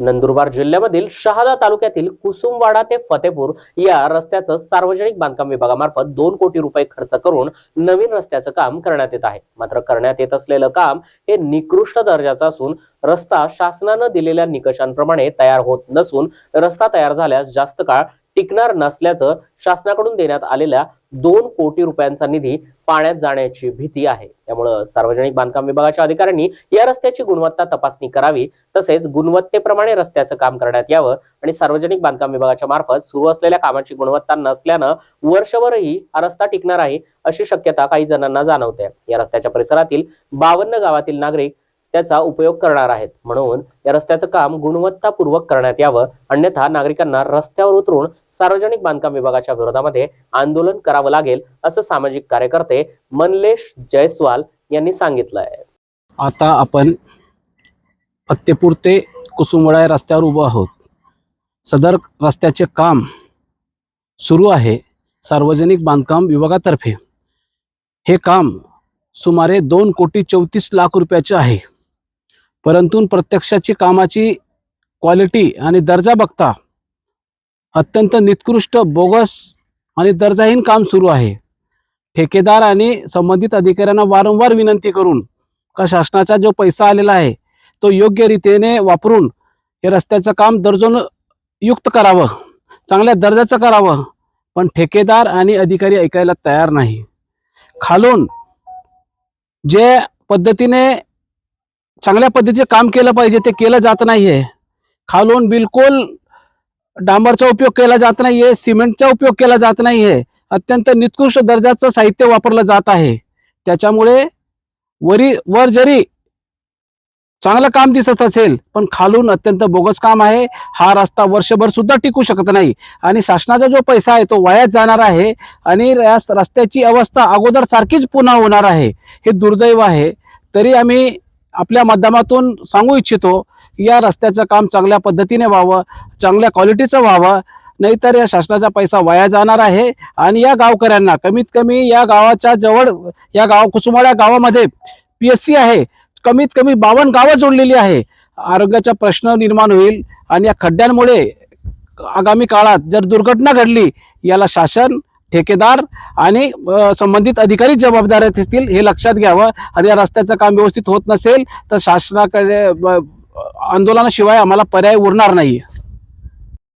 नंदुरबार जिल्ह्यामधील शहादा तालुक्यातील कुसुमवाडा ते फतेपूर या रस्त्याचं सार्वजनिक बांधकाम विभागामार्फत दोन कोटी रुपये खर्च करून नवीन रस्त्याचं काम करण्यात येत आहे. मात्र करण्यात येत असलेलं काम हे निकृष्ट दर्जाचं असून रस्ता शासनानं दिलेल्या निकषांप्रमाणे तयार होत नसून रस्ता तयार झाल्यास जास्त काळ टिकणार नसल्याचं शासनाकडून देण्यात आलेल्या दोन कोटी रुपयांचा निधी पाण्यात जाण्याची भीती आहे. त्यामुळं सार्वजनिक बांधकाम विभागाच्या अधिकाऱ्यांनी या रस्त्याची गुणवत्ता तपासणी करावी तसेच गुणवत्तेप्रमाणे रस्त्याचं काम करण्यात यावं आणि सार्वजनिक बांधकाम विभागाच्या मार्फत सुरू असलेल्या कामाची गुणवत्ता नसल्यानं वर्षभरही हा रस्ता टिकणार आहे अशी शक्यता काही जणांना जाणवते. या रस्त्याच्या परिसरातील बावन्न गावातील नागरिक त्याचा उपयोग करणार आहेत. म्हणून या रस्त्याचं काम गुणवत्तापूर्वक करण्यात यावं अन्यथा नागरिकांना रस्त्यावर उतरून सार्वजनिक बांधकाम विभागाच्या विरोधामध्ये आंदोलन करावं लागेल असं सामाजिक कार्यकर्ते मनलेश जयस्वाल यांनी सांगितलं आहे आता आपण फत्तेपूर ते कुसुमवाडा रस्त्यावर उभं आहोत. सदर रस्त्याचे काम सुरू आहे सार्वजनिक बांधकाम विभागातर्फे. हे काम सुमारे दोन कोटी चौतीस लाख रुपयाचे आहे. परंतु प्रत्यक्षाची कामाची क्वालिटी आणि दर्जा बघता अत्यंत निकृष्ट बोगस आणि दर्जाहीन काम सुरू आहे. ठेकेदार आणि संबंधित अधिकाऱ्यांना वारंवार विनंती करून का शासनाचा जो पैसा आलेला आहे तो योग्य रीतीने वापरून हे रस्त्याचं काम दर्जोन युक्त करावं चांगल्या दर्जाचं करावं पण ठेकेदार आणि अधिकारी ऐकायला तयार नाही. खालून जे पद्धतीने चांगल्या पद्धतीचे काम केलं पाहिजे ते केलं जात नाही आहे खालून बिलकुल डांबरचा उपयोग केला जात नाहीये सिमेंटचा उपयोग केला जात नाहीये. अत्यंत निकृष्ट दर्जाचं साहित्य वापरलं जात आहे. त्याच्यामुळे वरी वर जरी चांगलं काम दिसत असेल पण खालून अत्यंत बोगस काम आहे. हा रस्ता वर्षभर सुद्धा टिकू शकत नाही. आणि शासनाचा जो पैसा आहे तो वायाच जाणार आहे. आणि या रस्त्याची अवस्था अगोदर सारखीच पुन्हा होणार आहे. हे दुर्दैव आहे. तरी आम्ही आपल्या माध्यमातून सांगू इच्छितो या रस्त्याचं काम चांगल्या पद्धतीने व्हावं चांगल्या क्वालिटीचं व्हावं नाहीतर या शासनाचा पैसा वाया जाणार आहे. आणि या गावकऱ्यांना कमीत कमी या गावाच्या जवळ या गाव कुसुमाळ्या गावामध्ये पी एस सी आहे. कमीत कमी बावन्न गावं जोडलेली आहे. आरोग्याचा प्रश्न निर्माण होईल आणि या खड्ड्यांमुळे आगामी काळात जर दुर्घटना घडली याला शासन ठेकेदार आणि संबंधित अधिकारी जबाबदार असतील हे लक्षात घ्यावं. आणि या रस्त्याचं काम व्यवस्थित होत नसेल तर शासनाकडे आंदोलनाशिवाय आम्हाला पर्याय उरणार नाही